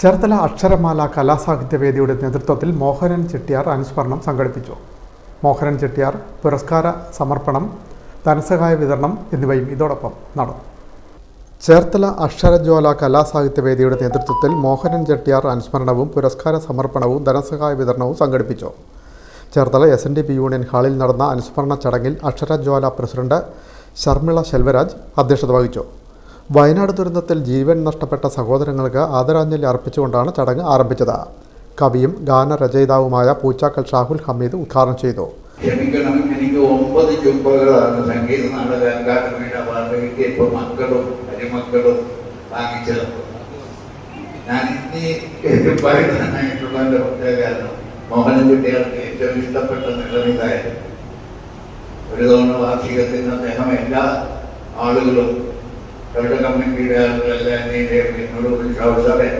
ചേർത്തല അക്ഷരമാല കലാസാഹിത്യവേദിയുടെ നേതൃത്വത്തിൽ മോഹനൻ ചെട്ടിയാർ അനുസ്മരണം സംഘടിപ്പിച്ചു. മോഹനൻ ചെട്ടിയാർ പുരസ്കാര സമർപ്പണം ധനസഹായ വിതരണം എന്നിവയും ഇതോടൊപ്പം നടന്നു. ചേർത്തല അക്ഷരജ്വാല കലാസാഹിത്യവേദിയുടെ നേതൃത്വത്തിൽ മോഹനൻ ചെട്ടിയാർ അനുസ്മരണവും പുരസ്കാര സമർപ്പണവും ധനസഹായ വിതരണവും സംഘടിപ്പിച്ചു. Cherthala S N D P union ഹാളിൽ നടന്ന അനുസ്മരണ ചടങ്ങിൽ അക്ഷരജ്വാല പ്രസിഡന്റ് ശർമിള ശെൽവരാജ് അധ്യക്ഷത വഹിച്ചു. വയനാട് ദുരന്തത്തിൽ ജീവൻ നഷ്ടപ്പെട്ട സഹോദരങ്ങൾക്ക് ആദരാഞ്ജലി അർപ്പിച്ചുകൊണ്ടാണ് ചടങ്ങ് ആരംഭിച്ചത്. കവിയും ഗാനരചയിതാവുമായ പൂച്ചാക്കൽ ഷാഹുൽ ഹമീദ് ഉദ്ഘാടനം ചെയ്തു. ക്ഷമിക്കണം എനിക്ക് ഒമ്പത് ചുമ്പകളാണ് സംഗീത നാടക അക്കാദമിയുടെ അവാർഡ് കിട്ടിയപ്പോൾ മക്കളും അരിമക്കളും വാങ്ങിച്ചത്. ഞാൻ ഇനി പറയുന്നതായിട്ടുള്ള എന്റെ ഒറ്റ കാരണം മോഹനൻ കുട്ടികൾക്ക് ഏറ്റവും ഇഷ്ടപ്പെട്ട നിലനിതായിരുന്നു ഒരു തവണ വാർഷികത്തിന് അദ്ദേഹം എല്ലാ ആളുകളും അവരുടെ കമ്മിറ്റിയുടെ ആളുകളെല്ലാം എന്നെയും എന്നോട് വിളിച്ച അവസരം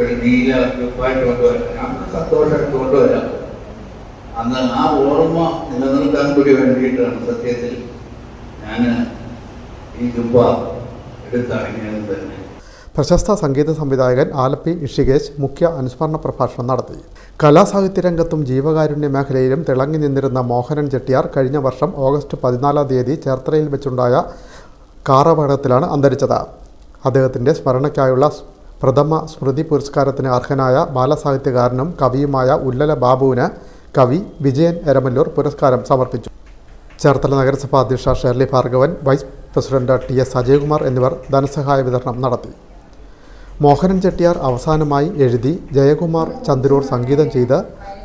ഒരു നീല ഉപ്പായിട്ട് കൊണ്ടുവരാം. ഞാൻ സന്തോഷമായിട്ട് കൊണ്ടുവരാം. അന്ന് ആ ഓർമ്മ നിലനിർത്താൻ കൂടി വേണ്ടിയിട്ടാണ് സത്യത്തിൽ ഞാൻ ഈ ജുബ എടുത്തടങ്ങിയത് തന്നെ. പ്രശസ്ത സംഗീത സംവിധായകൻ ആലപ്പി ഇഷികേശ് മുഖ്യ അനുസ്മരണ പ്രഭാഷണം നടത്തി. കലാസാഹിത്യ രംഗത്തും ജീവകാരുണ്യ മേഖലയിലും തിളങ്ങി നിന്നിരുന്ന മോഹനൻ ചെട്ടിയാർ കഴിഞ്ഞ വർഷം ഓഗസ്റ്റ് പതിനാലാം തീയതി ചേർത്തലയിൽ വെച്ചുണ്ടായ കാറപകടത്തിലാണ് അന്തരിച്ചത്. അദ്ദേഹത്തിന്റെ സ്മരണയ്ക്കായുള്ള പ്രഥമ സ്മൃതി പുരസ്കാരത്തിന് അർഹനായ ബാലസാഹിത്യകാരനും കവിയുമായ ഉല്ലല ബാബുവിന് കവി വിജയൻ എരമല്ലൂർ പുരസ്കാരം സമർപ്പിച്ചു. ചേർത്തല നഗരസഭാ അധ്യക്ഷ Shirley Bhargavan vice president T S Ajayakumar എന്നിവർ ധനസഹായ വിതരണം നടത്തി. മോഹനൻ ചെട്ടിയാർ അവസാനമായി എഴുതി ജയകുമാർ ചന്ദ്രൂർ സംഗീതം ചെയ്ത്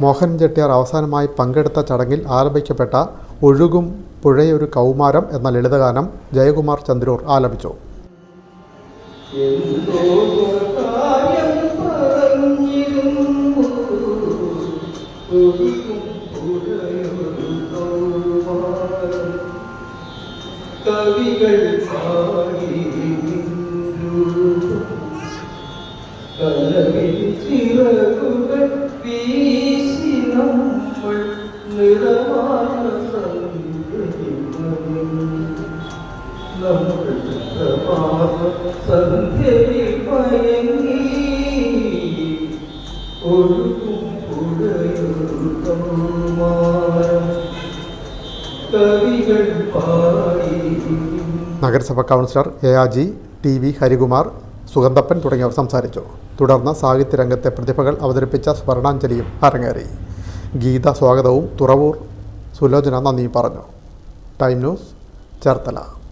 മോഹനൻ ചെട്ടിയാർ അവസാനമായി പങ്കെടുത്ത ചടങ്ങിൽ ആരംഭിക്കപ്പെട്ട ഒഴുകും പുഴയൊരു കൗമാരം എന്ന ലളിതഗാനം ജയകുമാർ ചന്ദ്രൂർ ആലപിച്ചു. നഗരസഭ കൗൺസിലർ എ ആ G T V Harikumar Sugandhappan തുടങ്ങിയവർ സംസാരിച്ചു. തുടർന്ന് സാഹിത്യരംഗത്തെ പ്രതിഭകൾ അവതരിപ്പിച്ച സ്മരണാഞ്ജലിയും അരങ്ങേറി. ഗീത സ്വാഗതവും തുറവൂർ സുലോചന നന്ദിയും പറഞ്ഞു. Time news Cherthala.